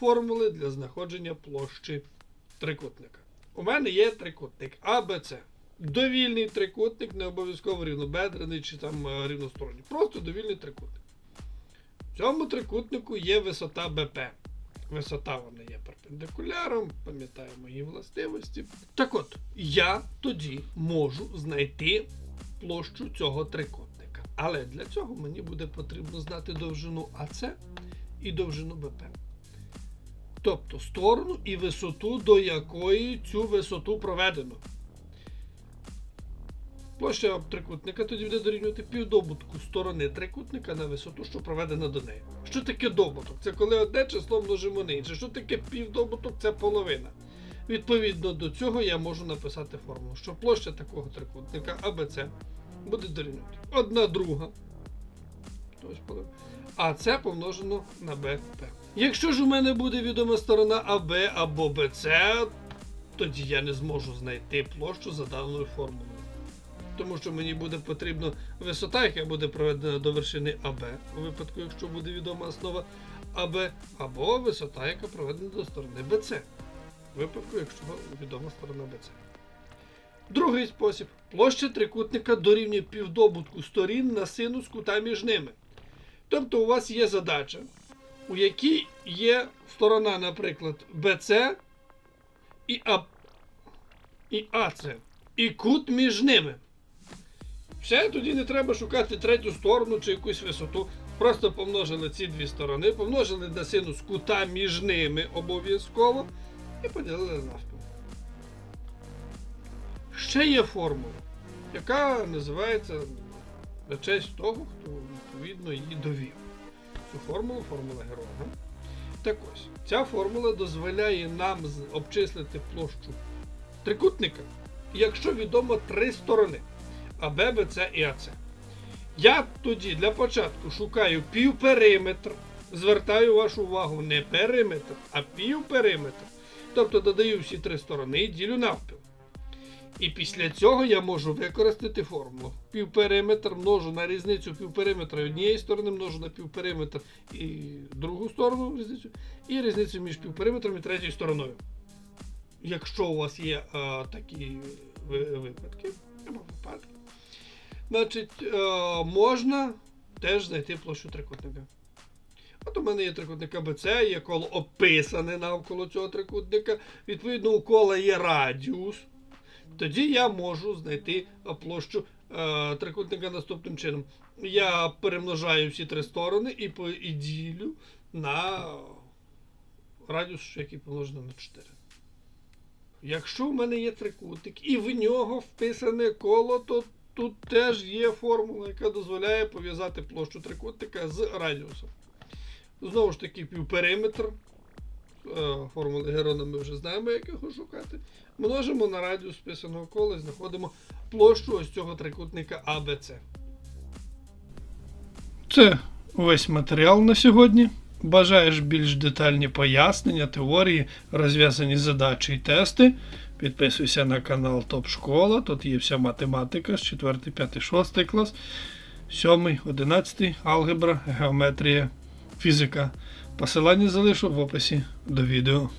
формули для знаходження площі трикутника. У мене є трикутник АБЦ. Довільний трикутник, не обов'язково рівнобедрений чи там е, рівносторонній. Просто довільний трикутник. В цьому трикутнику є висота БП. Висота вона є перпендикуляром, пам'ятаємо її властивості. Так от, я тоді можу знайти площу цього трикутника. Але для цього мені буде потрібно знати довжину АЦ і довжину БП. Тобто сторону і висоту, до якої цю висоту проведено. Площа трикутника тоді буде дорівнювати півдобутку сторони трикутника на висоту, що проведена до неї. Що таке добуток? Це коли одне число множимо на інше. Що таке півдобуток? Це половина. Відповідно до цього я можу написати формулу, що площа такого трикутника АБЦ буде дорівнювати 1 друга. Тобто. А це помножено на БП. Якщо ж у мене буде відома сторона АБ або БЦ, тоді я не зможу знайти площу за даною формулою. Тому що мені буде потрібна висота, яка буде проведена до вершини АБ, у випадку, якщо буде відома основа АБ, або висота, яка проведена до сторони БЦ, у випадку, якщо відома сторона БЦ. Другий спосіб. Площа трикутника дорівнює півдобутку сторін на синус кута між ними. Тобто у вас є задача, у якій є сторона, наприклад, BC і, А... і АЦ, і кут між ними. Все, тоді не треба шукати третю сторону чи якусь висоту. Просто помножили ці дві сторони, помножили на синус кута між ними обов'язково і поділили навпіл. Ще є формула, яка називається на честь того, хто відповідно її довів. Цю формулу формула Герога. Так ось, ця формула дозволяє нам обчислити площу трикутника, якщо відомо три сторони АБ, БЦ і АЦ. Я тоді для початку шукаю півпериметр. Звертаю вашу увагу не периметр, а півпериметр. Тобто додаю всі три сторони і ділю навпіл. І після цього я можу використати формулу. Півпериметр множу на різницю півпериметра однієї сторони, множу на півпериметр і другу сторону різницю, і різницю між півпериметром і третьою стороною. Якщо у вас є е, такі випадки, або випадки, значить е, можна теж знайти площу трикутника. От у мене є трикутник АБЦ, є коло описане навколо цього трикутника. Відповідно, у кола є радіус. Тоді я можу знайти е, площу е, трикутника наступним чином. Я перемножаю всі три сторони і, по, і ділю на радіус, який помножено на 4. Якщо в мене є трикутник і в нього вписане коло, то тут теж є формула, яка дозволяє пов'язати площу трикутника з радіусом. Знову ж таки, півпериметр. Е, Формули Герона ми вже знаємо, як його шукати. Множимо на радіус вписаного кола і знаходимо площу ось цього трикутника ABC. Це весь матеріал на сьогодні. Бажаєш більш детальні пояснення, теорії, розв'язані задачі і тести. Підписуйся на канал Топ Школа. Тут є вся математика з 4, 5, 6 клас, 7, 11, алгебра, геометрія, фізика. Посилання залишу в описі до відео.